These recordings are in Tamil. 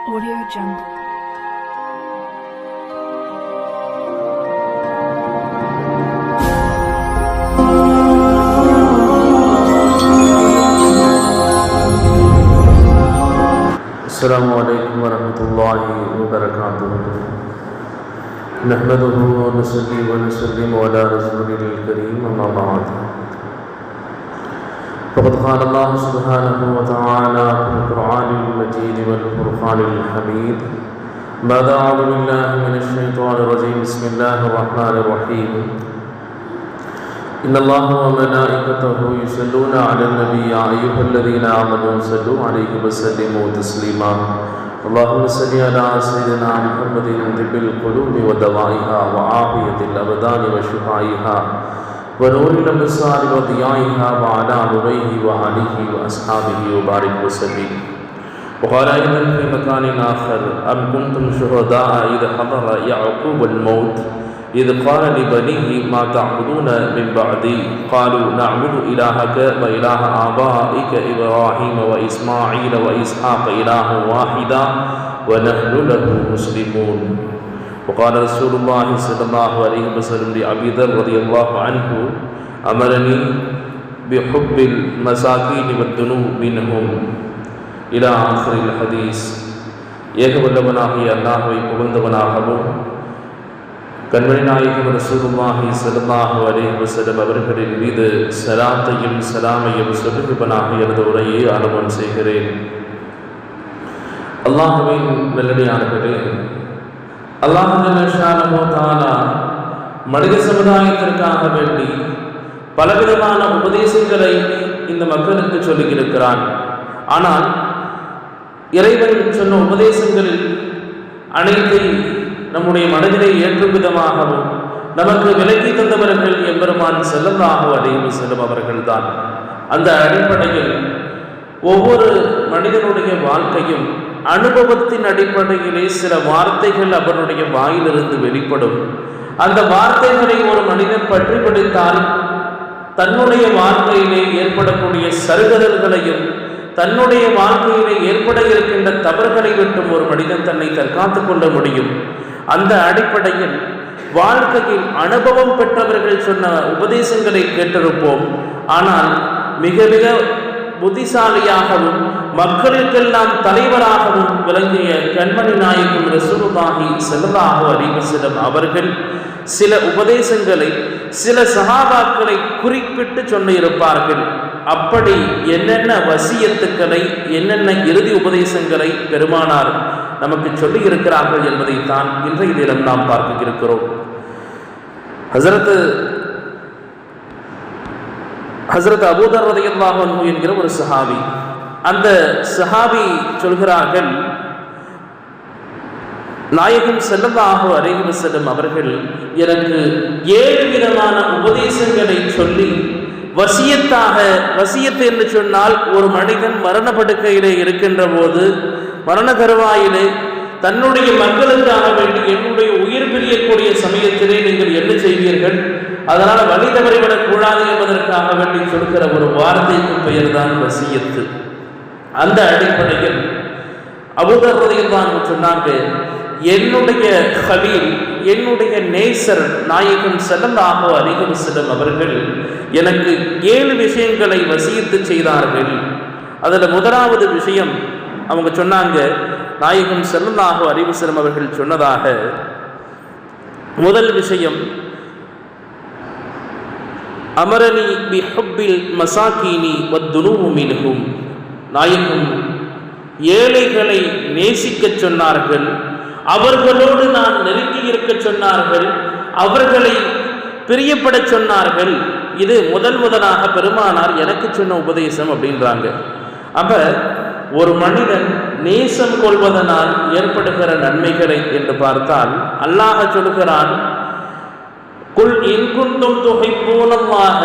Audio Jungle. السلام عليكم ورحمة الله وبركاته نحمده ونصلي ونسلم على رسوله الكريم أما بعد فقد قال الله سبحانه وتعالى في القرآن المجيد والفرقان الحميد. بعد أعوذ بالله من الشيطان الرجيم. بسم الله الرحمن الرحيم. إن الله وملائكته يصلون على النبي يا أيها الذين آمنوا صلوا عليه وسلموا تسليما. اللهم صل على سيدنا محمد طب القلوب ودوائها وعافية الأبدان وشفائها. ونور الأبصار وضيائها وعلى نوريه وآله وأصحابه وبارك وسلم. وقال أيضا في مكان آخر أم كنتم شهداء إذ حضر يعقوب الموت؟ إذ قال لبنيه ما تعبدون من بعدي؟ قالوا نعبد إلهك وإله آبائك إبراهيم وإسماعيل وإسحاق إلها واحدا ونحن له مسلمون. وقال رسول الله صلى الله عليه وسلم لأبي ذر رضي الله عنه أمرني بحب المساكين والذنوب منهم إلى آخر الحديث ஏகவல்லவனாகிய அல்லாஹுவை புகழ்ந்தவனாகவும் கண்மணி நாயகம் ரசூலுல்லாஹி ஸல்லல்லாஹு அலைஹி வஸல்லம் அவர்களின் மீது சலாத்தையும் சலாமையும் சொல்லுபனாக எனது உரையை ஆரம்பம் செய்கிறேன் அல்லாஹுவின் வெள்ளடியானவர்களே அல்லாஹால மனித சமுதாயத்திற்காக வேண்டி பலவிதமான உபதேசங்களை இந்த மக்களுக்கு சொல்லியிருக்கிறான். ஆனால் இறைவன் சொன்ன உபதேசங்களில் அனைத்தை நம்முடைய மனதினை ஏற்றும் விதமாகவும் நமக்கு விலக்கி தந்தவர்கள் எம்பெருமான் செல்லந்தாக அடைவு செல்லும் அவர்கள்தான். அந்த அடிப்படையில் ஒவ்வொரு மனிதனுடைய வாழ்க்கையும் அனுபவத்தின் அடிப்படையிலே சில வார்த்தைகள் அவனுடைய வாயிலிருந்து வெளிப்படும். அந்த வார்த்தைகளை ஒரு மனிதன் பற்றி பிடித்தால் தன்னுடைய வாழ்க்கையிலே ஏற்படக்கூடிய சருகதல்களையும் தன்னுடைய வாழ்க்கையிலே ஏற்பட இருக்கின்ற தவறுகளை விட்டும் ஒரு மனிதன் தன்னை தற்காத்து கொள்ள முடியும். அந்த அடிப்படையில் வாழ்க்கையில் அனுபவம் பெற்றவர்கள் சொன்ன உபதேசங்களை கேட்டிருப்போம். ஆனால் மிக மிக புத்திசாலியாகவும் மக்களுக்கெல்லாம் தலைவராகவும் விளங்கிய கண்மணி நாயகம் ரசூலுல்லாஹி செல்லதாக அறிவசிடம் அவர்கள் சில உபதேசங்களை சில சகாபாக்களை குறிப்பிட்டு சொன்னிருப்பார்கள். அப்படி என்னென்ன வசியத்துக்களை என்னென்ன இறுதி உபதேசங்களை பெருமானார் நமக்கு சொல்லி இருக்கிறார்கள் என்பதைத்தான் இன்றைய தினம் நாம் பார்க்க இருக்கிறோம் ஹசரத்து ஹசரத் அபூதர் ரதையல்லாஹன் என்கிற ஒரு சஹாபி அந்த சஹாபி சொல்கிறார்கள் நாயகம் செல்லதாக அரைவு செல்லும் அவர்கள் எனக்கு ஏழு விதமான உபதேசங்களை சொல்லி வசியத்தாக வசியத்து என்று சொன்னால் ஒரு மனிதன் மரணப்படுக்கையிலே இருக்கின்ற போது மரண தருவாயிலே தன்னுடைய மக்களுக்காக வேண்டி என்னுடைய உயிர் பிரியக்கூடிய சமயத்திலே நீங்கள் என்ன செய்வீர்கள்? அதனால் வழி தவறிவிடக் கூடாது என்பதற்காக வேண்டி சொல்கிற ஒரு வார்த்தைக்கு பெயர் தான் வசியத்து. அந்த அடிப்படையில் அபுதர்வதையில் தான் சொன்னாங்க என்னுடைய கலீல் என்னுடைய நேசர் நாயகன் செல்லந்தாக அதிகம் செல்லும் அவர்கள் எனக்கு ஏழு விஷயங்களை வசியத்து செய்தார்கள். அதில் முதலாவது விஷயம் அவங்க சொன்னாங்க நாயகம் செல்லந்தாகோ அறிவு செல்லும் அவர்கள் சொன்னதாக. முதல் விஷயம் அமரணி பி ஹப்பில் மசாக்கீனி வத்துணுவு மின்ஹும். நாயகம் ஏழைகளை நேசிக்கச் சொன்னார்கள். அவர்களோடு நான் நெருங்கி இருக்க சொன்னார்கள். அவர்களை பிரியப்பட சொன்னார்கள். இது முதல் முதலாக பெருமானார் எனக்கு சொன்ன உபதேசம் அப்படின்றாங்க. அப்ப ஒரு மனிதன் நேசம் கொள்வதனால் ஏற்படுகிற நன்மைகளை என்று பார்த்தால் அல்லாஹ் சொல்கிறான் குல் இன்குந்தும் தொகை பூலமாக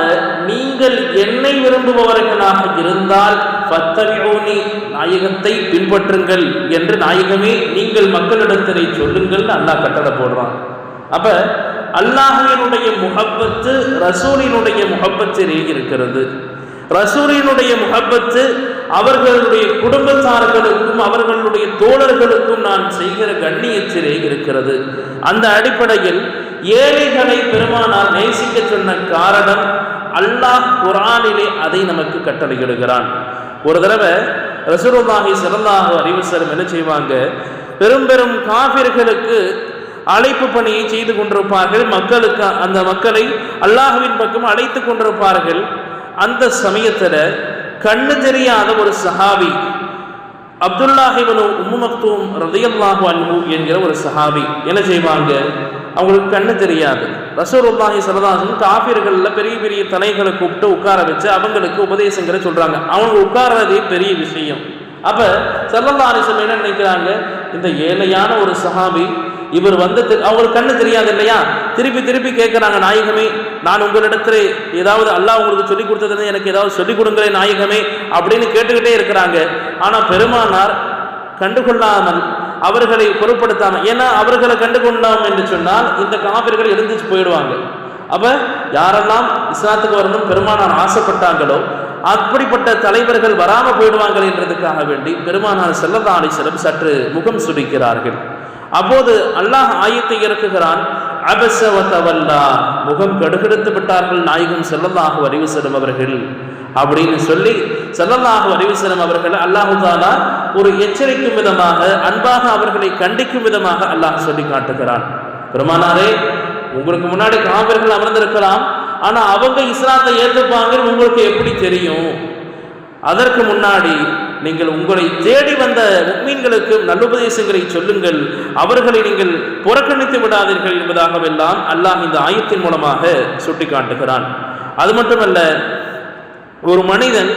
நீங்கள் என்னை விரும்புபவர்களாக இருந்தால் பத்தவியோனி நாயகத்தை பின்பற்றுங்கள் என்று நாயகமே நீங்கள் மக்களிடத்திலே சொல்லுங்கள் அல்லாஹ் கட்டளை போடுறான். அப்ப அல்லாஹினுடைய முகப்பத்து ரசூலினுடைய முகப்பத்திலே இருக்கிறது. ரசூலினுடைய முகப்பத்து அவர்களுடைய குடும்பத்தார்களுக்கும் அவர்களுடைய தோழர்களுக்கும் நான் செய்கிற கண்ணியத்திலே இருக்கிறது. அந்த அடிப்படையில் ஏழைகளை பெருமானார் நேசிக்க சொன்ன காரணம் அல்லாஹ் குரானிலே அதை நமக்கு கட்டளையிடுகிறான். ஒரு தடவை ரசூலுல்லாஹி சிறந்தாக அறிவுசரம் என்ன செய்வாங்க? பெரும் பெரும் காபிர்களுக்கு அழைப்பு பணியை செய்து கொண்டிருப்பார்கள். மக்களுக்கு அந்த மக்களை அல்லாஹுவின் பக்கம் அழைத்து கொண்டிருப்பார்கள். அந்த சமயத்தில் கண்ணு தெரியாத ஒரு சஹாபி அப்துல்லாஹிபனு உம்மு மக்தூம் ரதியல்லாஹு அன்பு என்கிற ஒரு சஹாபி என்ன செய்வாங்க? அவங்களுக்கு கண்ணு தெரியாது. ரசூலுல்லாஹி சரதாசன் காஃபிர்களில் பெரிய பெரிய தலைகளை கூப்பிட்டு உட்கார வச்சு அவங்களுக்கு உபதேசங்களை சொல்கிறாங்க அவங்க உட்கார்றதே பெரிய விஷயம். அப்போ சல்லல்லா அலிசம் என்ன நினைக்கிறாங்க? இந்த ஏழையான ஒரு சஹாபி இவர் வந்து அவங்களுக்கு கண்ணு தெரியாது இல்லையா? திருப்பி திருப்பி கேட்குறாங்க நாயகமே நான் உங்களிடத்துல ஏதாவது அல்லாஹ் உங்களுக்கு சொல்லி கொடுத்ததுன்னு எனக்கு ஏதாவது சொல்லி கொடுங்களேன் நாயகமே அப்படின்னு கேட்டுக்கிட்டே இருக்கிறாங்க. ஆனால் பெருமானார் கண்டுகொள்ளாமல் அவர்களை பொருட்படுத்தாம ஏன்னா அவர்களை கண்டுகொண்டோம் என்று சொன்னால் இந்த காபிர்கள் எழுந்துச்சு போயிடுவாங்க. அப்ப யாரெல்லாம் இஸ்லாத்துக்கு வரணும் பெருமானார் ஆசைப்பட்டாங்களோ அப்படிப்பட்ட தலைவர்கள் வராம போயிடுவாங்கள் என்றதுக்காக வேண்டி பெருமானார் செல்லல்லா செல்லும் சற்று முகம் சுடிக்கிறார்கள் அப்போது அல்லாஹ் ஆயத்தை இறக்குகிறான் அபஸ தவல்லா. முகம் கடுகெடுத்து விட்டார்கள் நாயகம் செல்லல்லாஹு செல்லும் அவர்கள் அப்படின்னு சொல்லி செல்லல்லாஹு அறிவுசலம் அவர்கள் அல்லாஹு தாலா ஒரு எச்சரிக்கும் விதமாக அன்பாக அவர்களை கண்டிக்கும் விதமாக அல்லாஹ் சொல்லி காட்டுகிறான். பெருமானாரே உங்களுக்கு முன்னாடி காவிர்கள் அமர்ந்திருக்கலாம் ஆனா அவங்க இஸ்லாத்தை ஏற்றுப்பாங்கன்னு உங்களுக்கு எப்படி தெரியும்? அதற்கு முன்னாடி நீங்கள் உங்களை தேடி வந்த முக்மீன்களுக்கு நல்லுபதேசங்களை சொல்லுங்கள். அவர்களை நீங்கள் புறக்கணித்து விடாதீர்கள் என்பதாகவெல்லாம் அல்லாஹ் இந்த ஆயத்தின் மூலமாக சுட்டிக்காட்டுகிறான். அது மட்டுமல்ல ஒரு மனிதன்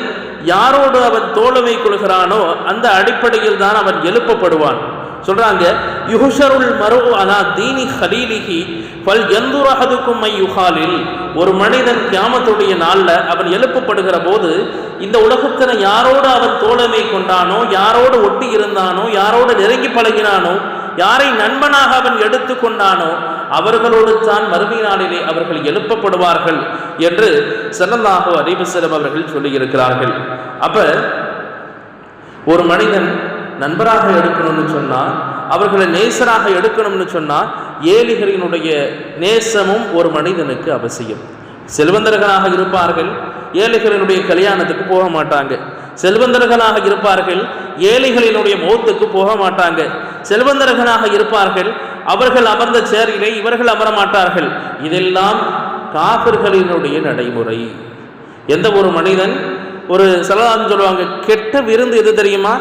யாரோடு அவன் தோழமை கொள்கிறானோ அந்த அடிப்படையில் தான் அவன் எழுப்பப்படுவான். சொல்றாங்க யுஹஷருல் மரு அலா தீனி ஹலீலிஹி பல் எந்துரகதுக்கும் மை யுகாலில் ஒரு மனிதன் கியாமத்துடைய நாளில் அவன் எழுப்பப்படுகிற போது இந்த உலகத்தில் யாரோடு அவன் தோழமை கொண்டானோ யாரோடு ஒட்டி இருந்தானோ யாரோடு நெருங்கி பழகினானோ யாரை நண்பனாக அவன் எடுத்துக்கொண்டானோ அவர்களோடு தான் மறுமை நாளிலே அவர்கள் எழுப்பப்படுவார்கள் என்று செல்லல்லாஹு அறிவுசலம் அவர்கள் சொல்லியிருக்கிறார்கள். அப்ப ஒரு மனிதன் நண்பராக எடுக்கணும்னு சொன்னால் அவர்களை நேசராக எடுக்கணும்னு சொன்னால் ஏழைகளினுடைய நேசமும் ஒரு மனிதனுக்கு அவசியம். செல்வந்தர்களாக இருப்பார்கள் ஏழைகளினுடைய கல்யாணத்துக்கு போக மாட்டாங்க. செல்வந்தர்களாக இருப்பார்கள் ஏழைகளினுடைய மௌத்துக்கு போக மாட்டாங்க. செல்வந்தர்களாக இருப்பார்கள். அவர்கள் அமர்ந்த சேரிலே இவர்கள் அமர மாட்டார்கள் இதெல்லாம் காபிர்களினுடைய நடைமுறை. எந்த ஒரு மனிதன் ஒரு சலதான்னு சொல்லுவாங்க கெட்ட விருந்து எது தெரியுமா?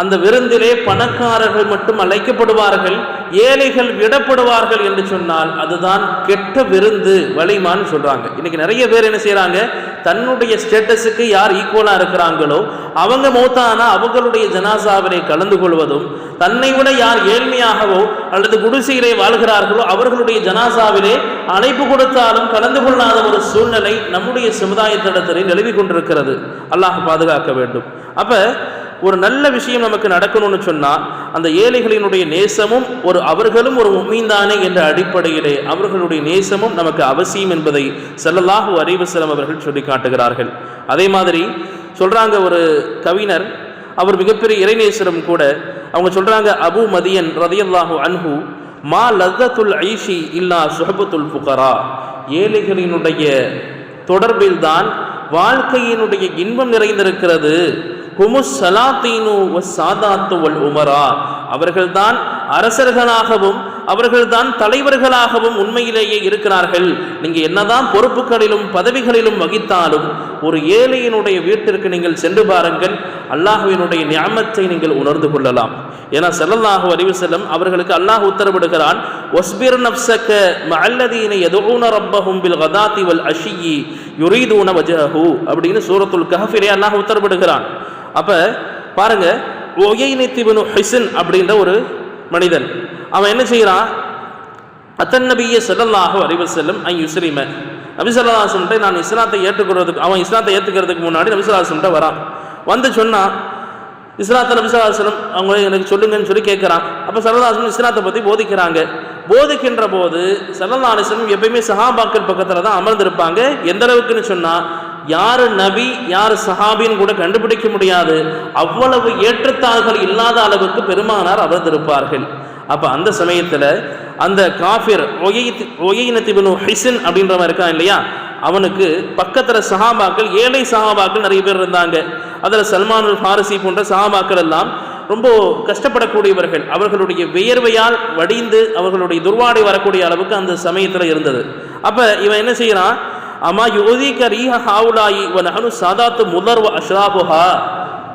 அந்த விருந்திலே பணக்காரர்கள் மட்டும் அழைக்கப்படுவார்கள் ஏழைகள் விடப்படுவார்கள் என்று சொன்னால் அதுதான் கெட்ட விருந்து வலிமான்னு சொல்றாங்க. இன்னைக்கு நிறைய பேர் என்ன செய்கிறாங்க தன்னுடைய ஸ்டேட்டஸுக்கு யார் ஈக்குவலா இருக்கிறாங்களோ அவங்க மௌத்தானா அவங்களுடைய ஜனாசாவிலே கலந்து கொள்வதும் தன்னை விட யார் ஏழ்மையாகவோ அல்லது குடிசையிலே வாழ்கிறார்களோ அவர்களுடைய ஜனாசாவிலே அழைப்பு கொடுத்தாலும் கலந்து கொள்ளாத ஒரு சூழ்நிலை நம்முடைய சமுதாயத்திடத்திலே நிலவி கொண்டிருக்கிறது. அல்லாஹ் பாதுகாக்க வேண்டும். அப்போ ஒரு நல்ல விஷயம் நமக்கு நடக்கணும்னு சொன்னால் அந்த ஏழைகளினுடைய நேசமும் ஒரு அவர்களும் ஒரு உமீந்தானே என்ற அடிப்படையிலே அவர்களுடைய நேசமும் நமக்கு அவசியம் என்பதை ஸல்லல்லாஹு அறிவு வஸல்லம் அவர்கள் சொல்லி காட்டுகிறார்கள். அதே மாதிரி சொல்கிறாங்க ஒரு கவிஞர் அவர் மிகப்பெரிய இறைநேசரும் கூட அவங்க சொல்கிறாங்க அபு மதியன் ரதியல்லாஹு அன்ஹு மா லத்தத்துல் ஐஷி இல்லா சுஹபத்துல் புகரா ஏழைகளினுடைய தொடர்பில்தான் வாழ்க்கையினுடைய இன்பம் நிறைந்திருக்கிறது. ஹுமுஸ் சலாத்தீனு வஸ் சாதாத்து வல் உமரா அவர்கள்தான் அரசர்களாகவும் அவர்கள்தான் தலைவர்களாகவும் உண்மையிலேயே இருக்கிறார்கள். நீங்கள் என்னதான் பொறுப்புகளிலும் பதவிகளிலும் வகித்தாலும் ஒரு ஏழையினுடைய வீட்டிற்கு நீங்கள் சென்று பாருங்கள். அல்லாஹுவினுடைய ஞாமத்தை நீங்கள் உணர்ந்து கொள்ளலாம். ஏன்னா செல்லல்லாஹு அறிவு செல்லும் அவர்களுக்கு அல்லாஹ் உத்தரவிடுகிறான் வஸ்பிர் நஃப்ஸக மஅல்லதீன யதுஊன ரப்பஹும் பில் கதாத்தி வல் அஷியி யுரீதூன வஜஹு அப்படின்னு சூரத்துல் கஹஃபிலே அல்லாஹ் உத்தரவிடுகிறான். அப்போ பாருங்க ஒயைனித்திபனு ஹிசன் அப்படின்ற ஒரு மனிதன். அவன் என்ன செய்கிறான் அத்தன் நபிய ஸல்லல்லாஹு அலைஹி வஸல்லம் ஐ யுஸ்ரிம நபி நான் இஸ்லாத்தை ஏற்றுக்கிறதுக்கு அவன் இஸ்லாத்தை ஏற்றுக்கிறதுக்கு முன்னாடி நபி வரான். வந்து சொன்னான் இஸ்லாத்தை நபிசல்லாசனம் அவங்களே அவங்க எனக்கு சொல்லுங்கன்னு சொல்லி கேட்குறான் அப்போ ஸல்லல்லாஹு இஸ்லாத்தை பற்றி போதிக்கிறாங்க. போதிக்கின்ற போது ஸல்லல்லாஹு எப்பயுமே சஹாபாக்கள் பக்கத்தில் தான் அமர்ந்திருப்பாங்க. எந்த அளவுக்குன்னு சொன்னால் யார் நபி யார் சஹாபின்னு கூட கண்டுபிடிக்க முடியாது. அவ்வளவு ஏற்றத்தாள்கள் இல்லாத அளவுக்கு பெருமானார் அமர்ந்திருப்பார்கள். அப்போ அந்த சமயத்தில் அந்த காஃபிர் ஒயினத்திபனு ஹிசன் அப்படின்றவன் இருக்கான் இல்லையா? அவனுக்கு பக்கத்தில் சஹாபாக்கள் ஏழை சஹாபாக்கள் நிறைய பேர் இருந்தாங்க. அதில் சல்மானுல் ஃபாரசி போன்ற சஹாபாக்கள் எல்லாம் ரொம்ப கஷ்டப்படக்கூடியவர்கள். அவர்களுடைய வியர்வையால் வடிந்து அவர்களுடைய துர்வாடை வரக்கூடிய அளவுக்கு அந்த சமயத்தில் இருந்தது. அப்போ இவன் என்ன செய்கிறான் அம்மா யோதிக்க ரீஹ ஹாவுலாயி வனஹனு சாதாத்து முதர்வ அஷ்ராபுஹா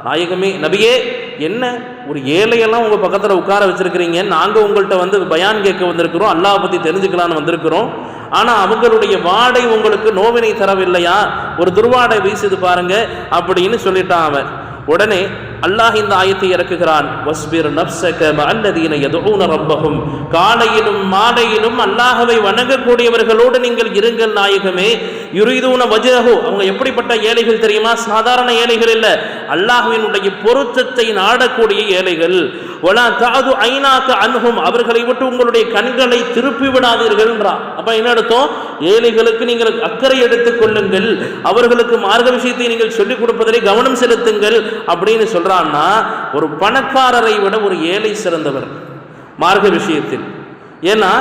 நாயகமே நபியே என்ன ஒரு ஏழையெல்லாம் உங்கள் பக்கத்தில் உட்கார வச்சுருக்கிறீங்க நாங்கள் உங்கள்கிட்ட வந்து பயான் கேட்க வந்திருக்கிறோம் அல்லாஹ் பற்றி தெரிஞ்சுக்கலான்னு வந்திருக்கிறோம் ஆனால் அவங்களுடைய வாடை உங்களுக்கு நோவினை தரவில்லையா ஒரு துர்வாடை வீசுது பாருங்க அப்படின்னு சொல்லிட்டான் அவன் உடனே அல்லாஹ் இந்த ஆயத்தை இறக்குகிறான். வஸ்பிர் நப்சக அல்லதீன எதுவும் ரப்பகும் காலையிலும் மாலையிலும் அல்லாஹவை வணங்கக்கூடியவர்களோடு நீங்கள் இருங்கள் நாயகமே. யுரிதூன வஜகு அவங்க எப்படிப்பட்ட ஏழைகள் தெரியுமா? சாதாரண ஏழைகள் இல்லை. அல்லாஹுவினுடைய பொருத்தத்தை நாடக்கூடிய ஏழைகள். ஒலா தாது ஐநாக்க அணுகும் அவர்களை விட்டு உங்களுடைய கண்களை திருப்பி விடாதீர்கள்ன்றான் அப்ப என்ன அர்த்தம்? ஏழைகளுக்கு நீங்கள் அக்கறை எடுத்துக் கொள்ளுங்கள். அவர்களுக்கு மார்க்க விஷயத்தை நீங்கள் சொல்லிக் கொடுப்பதிலே கவனம் செலுத்துங்கள் அப்படின்னு சொல்றான்னா ஒரு பணக்காரரை விட ஒரு ஏழை சிறந்தவர். மார்க்க விஷயத்தில் ஏன்னா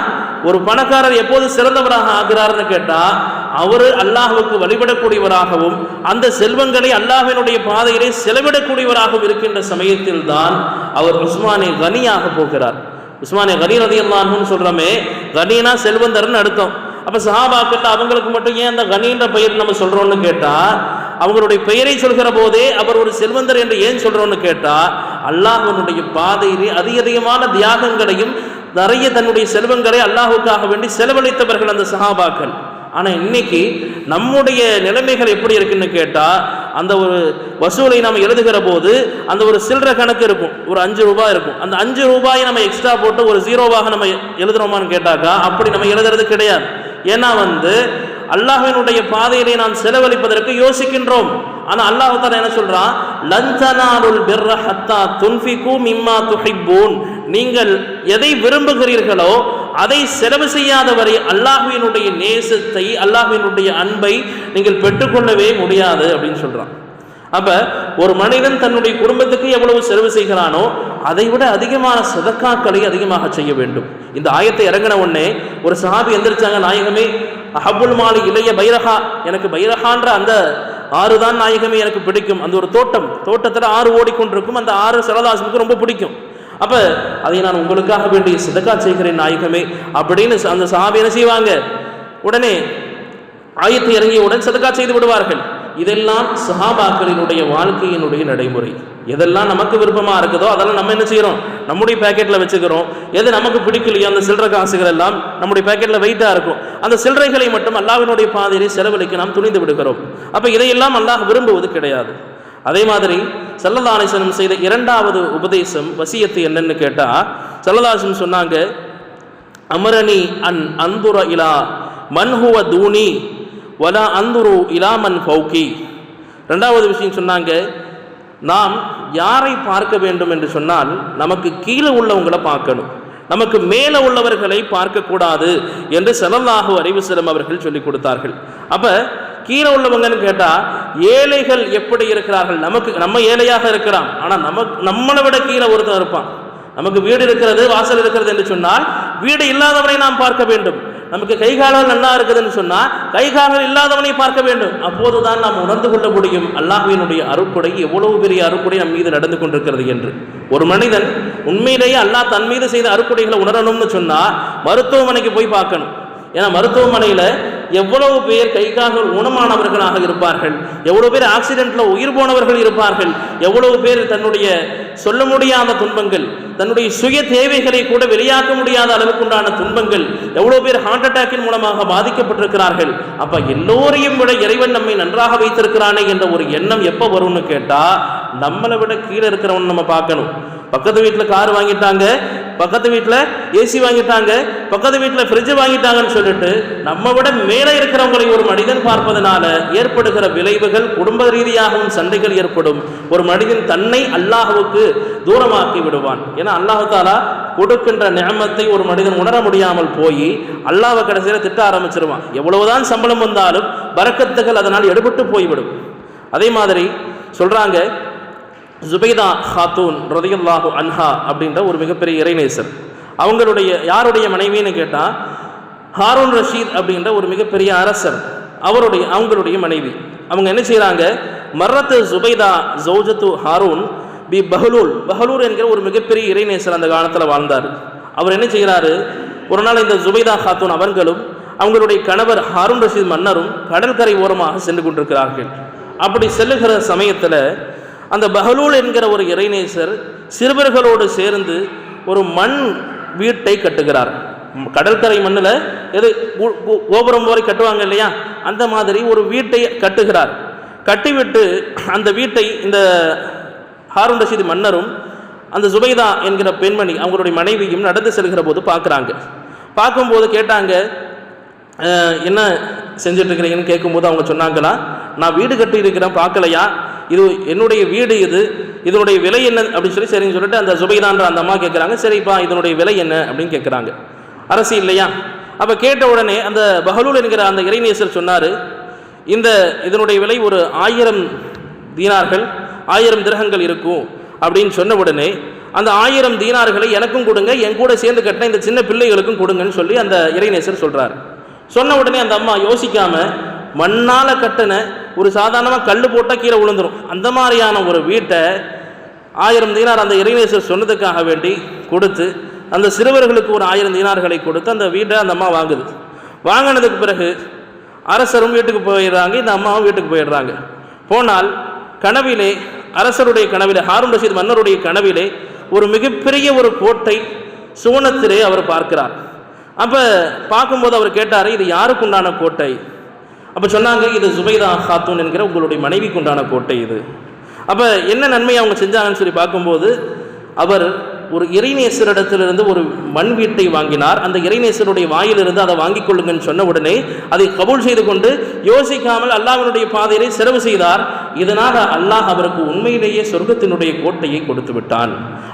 ஒரு பணக்காரர் எப்போது சிறந்தவராக ஆகிறார்னு கேட்டால் அவர் அல்லாஹுக்கு வழிபடக்கூடியவராகவும் அந்த செல்வங்களை அல்லாஹினுடைய பாதையிலே செலவிடக்கூடியவராகவும் இருக்கின்ற சமயத்தில் தான் அவர் உஸ்மானே கனியாக போகிறார். உஸ்மானே கனி ரதி அல்லான்னு கனினா செல்வந்தர்னு அர்த்தம். அப்ப சஹாபாக்கிட்ட அவங்களுக்கு மட்டும் ஏன் அந்த கனின்ற பெயர் நம்ம சொல்றோம்னு கேட்டா அவங்களுடைய பெயரை சொல்கிற போதே அவர் ஒரு செல்வந்தர் என்று ஏன் சொல்றோம்னு கேட்டா அல்லாஹனுடைய பாதையிலே அதிக அதிகமான தியாகங்களையும் நிறைய தன்னுடைய செல்வங்களை அல்லாஹுக்காக வேண்டி செலவழித்தவர்கள் அந்த சஹாபாக்கள். ஆனால் இன்னைக்கு நம்முடைய நிலைமைகள் எப்படி இருக்குன்னு கேட்டால் அந்த ஒரு வசூலை நம்ம எழுதுகிற போது அந்த ஒரு சில்லற கணக்கு இருக்கும். ஒரு அஞ்சு ரூபாய் இருக்கும். அந்த அஞ்சு ரூபாயை நம்ம எக்ஸ்ட்ரா போட்டு ஒரு ஜீரோவாக நம்ம எழுதுறோமான்னு கேட்டாக்கா அப்படி நம்ம எழுதுறது கிடையாது. ஏன்னா வந்து அல்லாஹினுடைய பாதையிலே நாம் செலவழிப்பதற்கு யோசிக்கின்றோம். ஆனால் அல்லாஹ் என்ன சொல்றான்? லஞ்சனாருல் பிர்ர ஹத்தா துன்ஃபிகு மிம்மா துஹிப்பூன். நீங்கள் எதை விரும்புகிறீர்களோ அதை செலவு செய்யாத வரை அல்லாஹுவினுடைய நேசத்தை அல்லாஹுவினுடைய அன்பை நீங்கள் பெற்றுக்கொள்ளவே முடியாது அப்படின்னு சொல்றான். அப்ப ஒரு மனிதன் தன்னுடைய குடும்பத்துக்கு எவ்வளவு செலவு செய்கிறானோ அதை விட அதிகமான சதக்காக்களை அதிகமாக செய்ய வேண்டும். இந்த ஆயத்தை இறங்கின உடனே ஒரு சஹாபி எந்திரிச்சாங்க நாயகமே அஹபுல் மாலி இளைய பைரஹா எனக்கு பைரஹான்ற அந்த ஆறு தான் நாயகமே எனக்கு பிடிக்கும். அந்த ஒரு தோட்டம் தோட்டத்தில் ஆறு ஓடிக்கொண்டிருக்கும். அந்த ஆறு சரதாசனுக்கு ரொம்ப பிடிக்கும். அப்ப அதை நான் உங்களுக்காக வேண்டிய சிதக்கா செய்கிறேன் நாயகமே அப்படின்னு அந்த சஹாபி என்ன செய்வாங்க? உடனே ஆயத்தை இறங்கியவுடன் சதக்கா செய்து விடுவார்கள். இதெல்லாம் சஹாபாக்களினுடைய வாழ்க்கையினுடைய நடைமுறை. எதெல்லாம் நமக்கு விருப்பமாக இருக்குதோ அதெல்லாம் நம்ம என்ன செய்கிறோம் நம்முடைய பேக்கெட்டில் வச்சுக்கிறோம். எது நமக்கு பிடிக்கலையோ அந்த சில்லறை காசுகள் எல்லாம் நம்முடைய பேக்கெட்டில் வெயிட்டாக இருக்கும். அந்த சில்லறைகளை மட்டும் அல்லாஹினுடைய பாதையிலே செலவழிக்க நாம் துணிந்து விடுகிறோம். அப்போ இதையெல்லாம் அல்லாஹ் விரும்புவது கிடையாது. அதே மாதிரி சல்லதாலேசனம் செய்த இரண்டாவது உபதேசம் வசியத்து என்னன்னு கேட்டால் சல்லதாசன் சொன்னாங்க அமரணி அன் அந்துர இலா மன்ஹுவ தூணி வலா அந்துரு இலாமன் ஃபௌகி. ரெண்டாவது விஷயம் சொன்னாங்க நாம் யாரை பார்க்க வேண்டும் என்று சொன்னால் நமக்கு கீழே உள்ளவங்களை பார்க்கணும். நமக்கு மேலே உள்ளவர்களை பார்க்கக்கூடாது என்று செலல்லாஹு அறிவுசலம் அவர்கள் சொல்லிக் கொடுத்தார்கள். அப்போ கீழே உள்ளவங்கன்னு கேட்டால் ஏழைகள் எப்படி இருக்கிறார்கள்? நமக்கு நம்ம ஏழையாக இருக்கலாம் ஆனால் நமக்கு நம்மளை விட கீழே ஒருத்தன் இருப்பான். நமக்கு வீடு இருக்கிறது வாசல் இருக்கிறது என்று சொன்னால் வீடு இல்லாதவனை நாம் பார்க்க வேண்டும். நமக்கு கை நல்லா இருக்குதுன்னு சொன்னால் கை இல்லாதவனை பார்க்க வேண்டும். அப்போதுதான் நாம் உணர்ந்து கொள்ள முடியும் அல்லாஹுவினுடைய அருக்குடை எவ்வளவு பெரிய அருக்குடை நம் மீது நடந்து கொண்டிருக்கிறது என்று. ஒரு மனிதன் உண்மையிலேயே அல்லாஹ் தன் மீது செய்த அருக்குடைகளை உணரணும்னு சொன்னால் மருத்துவமனைக்கு போய் பார்க்கணும். ஏன்னா மருத்துவமனையில் எவ்வளவு பேர் கை கால்கள் ஊனமானவர்களாக இருப்பார்கள்? எவ்வளவு பேர் ஆக்சிடென்ட்ல உயிர் போனவர்கள் இருப்பார்கள்? எவ்வளவு பேர் தன்னுடைய சொல்ல முடியாத துன்பங்கள் தன்னுடைய சுய தேவைகளை கூட வெளியாக்க முடியாத அளவுக்கு உண்டான துன்பங்கள் எவ்வளவு பேர் ஹார்ட் அட்டாக்கின் மூலமாக பாதிக்கப்பட்டிருக்கிறார்கள்? அப்ப எல்லோரையும் விட இறைவன் நம்மை நன்றாக வைத்திருக்கிறானே என்ற ஒரு எண்ணம் எப்போ வரும்னு கேட்டா நம்மளை விட கீழே இருக்கிறவன் நம்ம பார்க்கணும். பக்கத்து வீட்டில் கார் வாங்கிட்டாங்க பக்கத்து வீட்டில் ஏசி வாங்கிட்டாங்க பக்கத்து வீட்டில் ஃப்ரிட்ஜ் வாங்கிட்டாங்கன்னு சொல்லிட்டு நம்ம விட மேலே இருக்கிறவங்களை ஒரு மனிதன் பார்ப்பதனால ஏற்படுகிற விளைவுகள் குடும்ப ரீதியாகவும் சண்டைகள் ஏற்படும். ஒரு மனிதன் தன்னை அல்லாஹுவுக்கு தூரமாக்கி விடுவான். ஏன்னா அல்லாஹு தாலா கொடுக்கின்ற நியமத்தை ஒரு மனிதன் உணர முடியாமல் போய் அல்லாஹ்வை கடைசியில் திட்ட ஆரம்பிச்சிருவான். எவ்வளவுதான் சம்பளம் வந்தாலும் வரக்கத்துகள் அதனால் எடுபட்டு போய்விடும். அதே மாதிரி சொல்றாங்க ஜுபைதா ஹாத்தூன் ரதியுல்லாஹு அன்ஹா அப்படின்ற ஒரு மிகப்பெரிய இறைநேசர். அவங்களுடைய யாருடைய மனைவின்னு கேட்டால் ஹாரூன் ரஷீத் அப்படின்ற ஒரு மிகப்பெரிய அரசர். அவருடைய அவங்களுடைய மனைவி. அவங்க என்ன செய்கிறாங்க மர்ரத்து ஜுபைதா ஜௌஜத்து ஹாரூன் பி பஹலூல். பஹலூர் என்கிற ஒரு மிகப்பெரிய இறைநேசர் அந்த காலத்தில் வாழ்ந்தார். அவர் என்ன செய்கிறாரு ஒரு நாள் இந்த ஜுபைதா ஹாத்தூன் அவர்களும் அவங்களுடைய கணவர் ஹாரூன் ரஷீத் மன்னரும் கடற்கரை ஓரமாக சென்று கொண்டிருக்கிறார்கள். அப்படி செல்லுகிற சமயத்தில் அந்த பஹலூல் என்கிற ஒரு இறைநேசர் சிறுவர்களோடு சேர்ந்து ஒரு மண் வீட்டை கட்டுகிறார். கடற்கரை மண்ணில் எது கோபுரம் வரை கட்டுவாங்க இல்லையா? அந்த மாதிரி ஒரு வீட்டை கட்டுகிறார். கட்டிவிட்டு அந்த வீட்டை இந்த ஹாரூன் ரஷீத் மன்னரும் அந்த ஜுபைதா என்கிற பெண்மணி அவங்களுடைய மனைவியும் நடந்து செல்கிற போது பார்க்குறாங்க. பார்க்கும்போது கேட்டாங்க என்ன செஞ்சுட்ருக்கிறீங்கன்னு கேட்கும்போது அவங்க சொன்னாங்களா நான் வீடு கட்டி இருக்கிறேன் பார்க்கலையா? இது என்னுடைய வீடு இது இதனுடைய விலை என்ன அப்படின்னு சொல்லி சரின்னு சொல்லிட்டு அந்த சுபைதான்ற அந்த அம்மா கேட்குறாங்க. சரிப்பா இதனுடைய விலை என்ன அப்படின்னு கேட்குறாங்க. அரசு இல்லையா? அப்போ கேட்ட உடனே அந்த பஹலூல் என்கிற அந்த இறைநேசர் சொன்னார் இந்த இதனுடைய விலை ஒரு ஆயிரம் தீனார்கள் ஆயிரம் திரகங்கள் இருக்கும் அப்படின்னு சொன்ன உடனே அந்த ஆயிரம் தீனார்களை எனக்கும் கொடுங்க என் கூட சேர்ந்து கட்டின இந்த சின்ன பிள்ளைகளுக்கும் கொடுங்கன்னு சொல்லி அந்த இறைநேசர் சொல்கிறார் சொன்ன உடனே அந்த அம்மா யோசிக்காமல் மண்ணால் கட்டின ஒரு சாதாரணமாக கல் போட்டால் கீழே விழுந்துரும். அந்த மாதிரியான ஒரு வீட்டை ஆயிரம் தீனார் அந்த இறைநேசர் சொன்னதுக்காக வேண்டி கொடுத்து அந்த சிறுவர்களுக்கு ஒரு ஆயிரம் தீனார்களை கொடுத்து அந்த வீட்டை அந்த அம்மா வாங்குது. வாங்கினதுக்கு பிறகு அரசரும் வீட்டுக்கு போயிடுறாங்க இந்த அம்மாவும் வீட்டுக்கு போயிடுறாங்க. போனால் கனவிலே அரசருடைய கனவிலே ஹாரூன் ரஷீத் மன்னருடைய கனவிலே ஒரு மிகப்பெரிய ஒரு கோட்டை சுவனத்திலே அவர் பார்க்கிறார். அப்போ பார்க்கும்போது அவர் கேட்டார் இது யாருக்கு உண்டான கோட்டை? அப்போ சொன்னாங்க இது ஜுபைரா ஹாத்தூன் என்கிற உங்களுடைய மனைவிக்கு உண்டான கோட்டை இது. அப்போ என்ன நன்மை அவங்க செஞ்சாங்கன்னு சொல்லி பார்க்கும்போது அவர் ஒரு இறைநேசரிடத்திலிருந்து ஒரு மண் வீட்டை வாங்கினார். அந்த இறைநேசருடைய வாயிலிருந்து அதை வாங்கிக் கொள்ளுங்கன்னு சொன்ன உடனே அதை கபூல் செய்து கொண்டு யோசிக்காமல் அல்லாஹனுடைய பாதையிலே செலவு செய்தார். இதனால் அல்லாஹ் அவருக்கு உண்மையிலேயே சொர்க்கத்தினுடைய கோட்டையை கொடுத்து விட்டான்.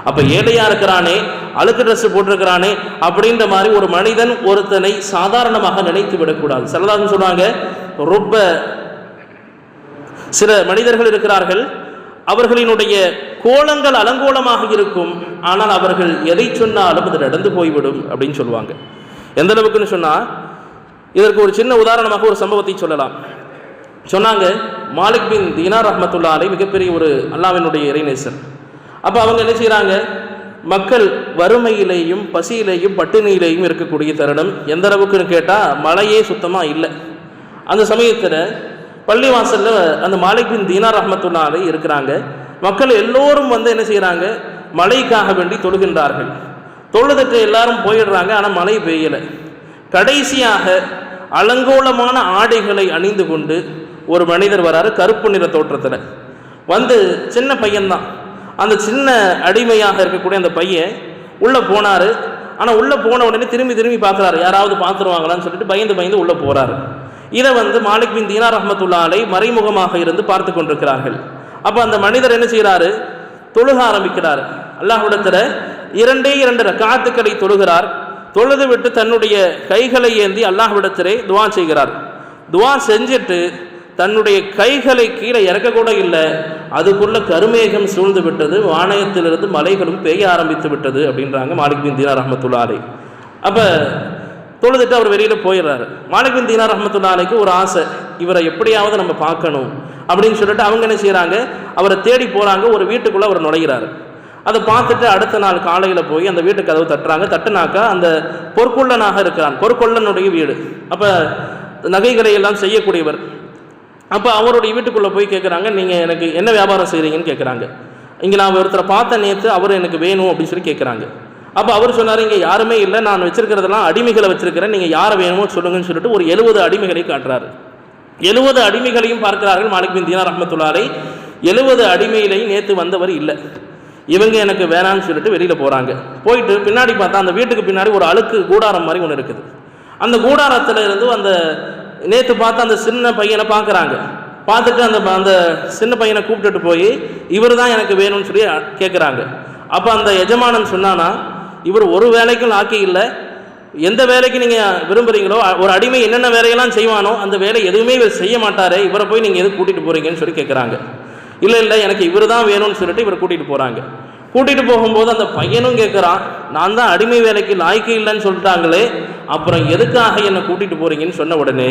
அப்போ ஏழையாக இருக்கிறானே அழுக்கு ட்ரெஸ் போட்டிருக்கிறானே அப்படின்ற மாதிரி ஒரு மனிதன் ஒருத்தனை சாதாரணமாக நினைத்து விடக்கூடாது. சிலதாக சொல்கிறாங்க ரொம்ப சில மனிதர்கள் இருக்கிறார்கள். அவர்களினுடைய கோலங்கள் அலங்கோலமாக இருக்கும். ஆனால் அவர்கள் எதை சொன்னாலும் அது நடந்து போய்விடும் அப்படின்னு சொல்லுவாங்க. எந்த அளவுக்குன்னு சொன்னால் இதற்கு ஒரு சின்ன உதாரணமாக ஒரு சம்பவத்தை சொல்லலாம். சொன்னாங்க மாலிக் பின் தீனார் ரஹமத்துல்லா அலை மிகப்பெரிய ஒரு அல்லாவினுடைய இறைநேசர். அப்போ அவங்க என்ன செய்கிறாங்க மக்கள் வறுமையிலேயும் பசியிலேயும் பட்டினியிலேயும் இருக்கக்கூடிய தருணம். எந்த அளவுக்குன்னு கேட்டால் மழையே சுத்தமாக இல்லை. அந்த சமயத்தில் பள்ளிவாசலில் அந்த மாலிக் பின் தீனார் ரஹ்மத்துல்லா அலை இருக்கிறாங்க. மக்கள் எல்லோரும் வந்து என்ன செய்கிறாங்க மழைக்காக வேண்டி தொழுகின்றார்கள். தொழுதுட்டு எல்லாரும் போயிடுறாங்க ஆனால் மழை பெய்யலை. கடைசியாக அலங்கோலமான ஆடைகளை அணிந்து கொண்டு ஒரு மனிதர் வராரு கருப்பு நிற தோற்றத்தில். வந்து சின்ன பையன்தான். அந்த சின்ன அடிமையாக இருக்கக்கூடிய அந்த பையன் உள்ளே போனார். ஆனால் உள்ளே போன உடனே திரும்பி திரும்பி பார்க்குறாரு யாராவது பார்த்துருவாங்களான்னு சொல்லிட்டு பயந்து பயந்து உள்ளே போகிறாரு இதை வந்து மாலிக் பின் தீனார் ரஹ்மத்துல்லா அலை மறைமுகமாக இருந்து பார்த்து கொண்டிருக்கிறார்கள். அப்போ அந்த மனிதர் என்ன செய்கிறாரு? தொழுக ஆரம்பிக்கிறார். அல்லாஹுடத்தில் இரண்டே இரண்டு ரக்காத்துக்களை தொழுகிறார். தொழுது விட்டு தன்னுடைய கைகளை ஏந்தி அல்லாஹ்விடத்திலே துவா செய்கிறார். துவா செஞ்சுட்டு தன்னுடைய கைகளை கீழே இறக்கக்கூட இல்லை. அதுக்குள்ள கருமேகம் சூழ்ந்து விட்டது. வானயத்திலிருந்து மலைகளும் பெய்ய ஆரம்பித்து விட்டது அப்படின்றாங்க மாலிக் பின் தீனார் ரஹ்மத்துல்லா அலை. அப்போ தொழுதுட்டு அவர் வெளியில் போயிடுறாரு. மாலிக் பின் தீனார் ஒரு ஆசை இவரை எப்படியாவது நம்ம பார்க்கணும் அப்படின்னு சொல்லிட்டு அவங்க என்ன செய்கிறாங்க அவரை தேடி போகிறாங்க ஒரு வீட்டுக்குள்ளே அவர் நுழைகிறாரு அதை பார்த்துட்டு அடுத்த நாள் காலையில் போய் அந்த வீட்டு கதவு தட்டுறாங்க. தட்டுனாக்கா அந்த பொற்கொள்ளனாக இருக்கிறான். பொற்கொள்ளனுடைய வீடு. அப்போ நகைகளை எல்லாம் செய்யக்கூடியவர். அப்போ அவருடைய வீட்டுக்குள்ளே போய் கேட்குறாங்க நீங்கள் எனக்கு என்ன வியாபாரம் செய்கிறீங்கன்னு கேட்குறாங்க இங்கே நான் ஒருத்தரை பார்த்த நேற்று அவர் எனக்கு வேணும் அப்படின்னு சொல்லி கேட்குறாங்க அப்போ அவர் சொன்னார் இங்கே யாருமே இல்லை நான் வச்சிருக்கிறதெல்லாம் அடிமைகளை வச்சிருக்கிறேன் நீங்கள் யாரை வேணுமோ சொல்லுங்கன்னு சொல்லிட்டு ஒரு எழுபது அடிமைகளை காட்டுறாரு. எழுபது அடிமைகளையும் பார்க்கிறார்கள் மாலிக் பின் தீனார் எழுபது அடிமையிலையும் நேற்று வந்தவர் இல்லை. இவங்க எனக்கு வேணான்னு சொல்லிட்டு வெளியில் போகிறாங்க போயிட்டு பின்னாடி பார்த்தா அந்த வீட்டுக்கு பின்னாடி ஒரு அழுக்கு கூடாரம் மாதிரி ஒன்று இருக்குது. அந்த கூடாரத்தில் இருந்து அந்த நேற்று பார்த்து அந்த சின்ன பையனை பார்க்குறாங்க. பார்த்துட்டு அந்த அந்த சின்ன பையனை கூப்பிட்டுட்டு போய் இவர் தான் எனக்கு வேணும்னு சொல்லி கேட்குறாங்க அப்போ அந்த எஜமானன் சொன்னானா இவர் ஒரு வேலைக்கும் லாக்கி இல்லை. எந்த வேலைக்கு நீங்கள் விரும்புகிறீங்களோ ஒரு அடிமை என்னென்ன வேலையெல்லாம் செய்வானோ அந்த வேலை எதுவுமே இவர் செய்ய மாட்டார் இவரை போய் நீங்கள் எது கூட்டிகிட்டு போகிறீங்கன்னு சொல்லி கேட்குறாங்க இல்லை இல்லை எனக்கு இவர் தான் வேணும்னு சொல்லிட்டு இவர் கூட்டிகிட்டு போகிறாங்க கூட்டிகிட்டு போகும்போது அந்த பையனும் கேட்குறான் நான் தான் அடிமை வேலைக்கு லாய்க்கு இல்லைன்னு சொல்லிட்டாங்களே அப்புறம் எதுக்காக என்னை கூட்டிகிட்டு போகிறீங்கன்னு சொன்ன உடனே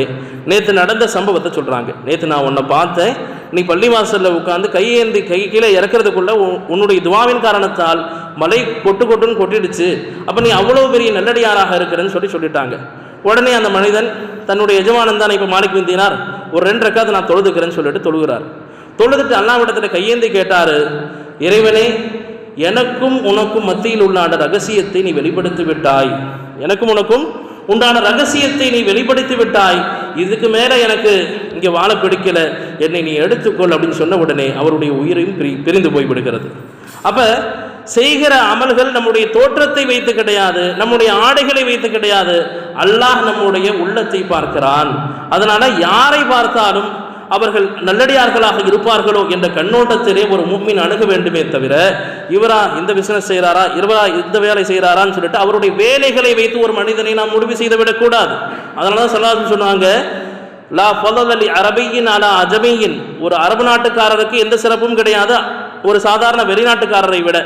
நேற்று நடந்த சம்பவத்தை சொல்கிறாங்க நேற்று நான் உன்னை பார்த்தேன். நீ பள்ளிவாசலில் உட்காந்து கையேந்தி கை கீழே இறக்கிறதுக்குள்ளே உன்னுடைய துவாவின் காரணத்தால் மலை கொட்டு கொட்டுன்னு கொட்டிடுச்சு. அப்போ நீ அவ்வளோ பெரிய நல்லடியாராக இருக்கிறேன்னு சொல்லி சொல்லிட்டாங்க. உடனே அந்த மனிதன் தன்னுடைய எஜமானன் தான் இப்போ மாலிக் விந்தினார். ஒரு ரெண்டு ரெக்காவது நான் தொழுதுக்கிறேன்னு சொல்லிட்டு தொழுகிறார். தொழுதுட்டு அல்லாவிடத்தில் கையேந்தி கேட்டார் இறைவனே எனக்கும் உனக்கும் மத்தியில் உள்ள ரகசியத்தை நீ வெளிப்படுத்தி விட்டாய். எனக்கும் உனக்கும் உண்டான ரகசியத்தை நீ வெளிப்படுத்தி விட்டாய். இதுக்கு மேலே எனக்கு இங்கே வாழ பிடிக்கல. என்னை நீ எடுத்துக்கொள் அப்படின்னு சொன்ன உடனே அவருடைய உயிரையும் பிரி பிரிந்து போய் விடுகிறது அப்போ செய்கிற அமல்கள் நம்முடைய தோற்றத்தை வைத்து கிடையாது நம்முடைய ஆடைகளை வைத்து கிடையாது. அல்லாஹ் நம்முடைய உள்ளத்தை பார்க்கிறான். அதனால் யாரை பார்த்தாலும் அவர்கள் நல்லடியார்களாக இருப்பார்களோ என்ற கண்ணோட்டத்திலே ஒரு மும்மின் அணுக வேண்டுமே தவிர இவரா இந்த பிசினஸ் செய்கிறாரா இவரா இந்த வேலை செய்கிறாரான்னு சொல்லிட்டு அவருடைய வேலைகளை வைத்து ஒரு மனிதனை நாம் முடிவு செய்து விடக்கூடாது அதனால தான் சொல்லாதுன்னு சொன்னாங்க லா ஃபலலி அரபியின் அலா அஜமியின். ஒரு அரபு நாட்டுக்காரருக்கு எந்த சிறப்பும் கிடையாது ஒரு சாதாரண வெளிநாட்டுக்காரரை விட.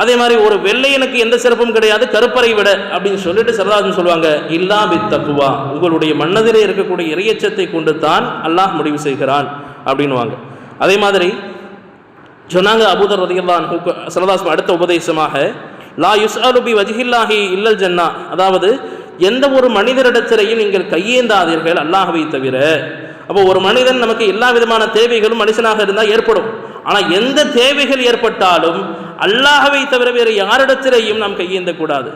அதே மாதிரி ஒரு வெள்ளையனுக்கு எந்த சிறப்பும் கிடையாது கருப்பரை விட அப்படின்னு சொல்லிட்டு சரதாசன் சொல்லுவாங்க இல்லா தப்புவா உங்களுடைய மன்னதிலே இருக்கக்கூடிய இறையச்சத்தை கொண்டு தான் அல்லாஹ் முடிவு செய்கிறான் அப்படின்னுவாங்க. அதே மாதிரி சொன்னாங்க அபூதர் ரதியல்லான் சரதாஸ் அடுத்த உபதேசமாக லா யுஸ் அலுபி வஜிஹில்லாஹி இல்லல் ஜன்னா. அதாவது எந்த ஒரு மனிதரிடத்திலையும் நீங்கள் கையேந்தாதீர்கள் அல்லாஹவை தவிர. அப்போ ஒரு மனிதன் நமக்கு எல்லா விதமான தேவைகளும் மனுஷனாக இருந்தால் ஏற்படும். ஆனால் எந்த தேவைகள் ஏற்பட்டாலும் அல்லாஹவை தவிர வேறு யாரிடத்திலையும் நாம் கையேந்த கூடாது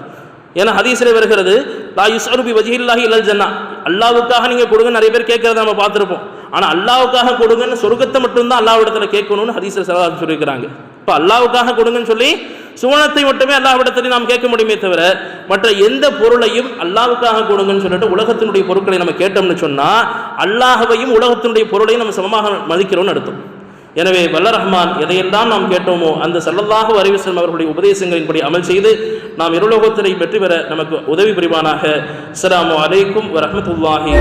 ஏன்னா ஹதீஸில் வருகிறது லா யுஸ்அருபி வஜிஹில்லாஹி இல்லல் ஜன்னா. அல்லாவுக்காக நீங்கள் கொடுங்க நிறைய பேர் கேட்கறத நம்ம பார்த்துருப்போம். ஆனால் அல்லாவுக்காக கொடுங்கன்னு சொர்க்கத்தை மட்டும்தான் அல்லாவிடத்தில் கேட்கணும்னு ஹதீஸில் சரதாசன் சொல்லியிருக்கிறாங்க. இப்போ அல்லாவுக்காக கொடுங்கன்னு சொல்லி சுவனத்தை மட்டுமே அல்லாவிடத்தில் நாம் கேட்க முடியுமே தவிர மற்ற எந்த பொருளையும் அல்லாவுக்காக கொடுங்கன்னு சொல்லிட்டு உலகத்தினுடைய பொருட்களை நம்ம கேட்டோம்னு சொன்னால் அல்லாஹவையும் உலகத்தினுடைய பொருளையும் நம்ம சமமாக மதிக்கிறோம்னு அர்த்தம். எனவே வல்ல ரஹ்மான் எதையெல்லாம் நாம் கேட்டோமோ அந்த சல்லல்லாஹு அறிவிசன் அவர்களுடைய உபதேசங்களின்படி அமல் செய்து நாம் இருலோகத்தினை வெற்றி பெற நமக்கு உதவி புரிவானாக. அஸ்லாம் வலைக்கும் வரமத்துல்லாஹி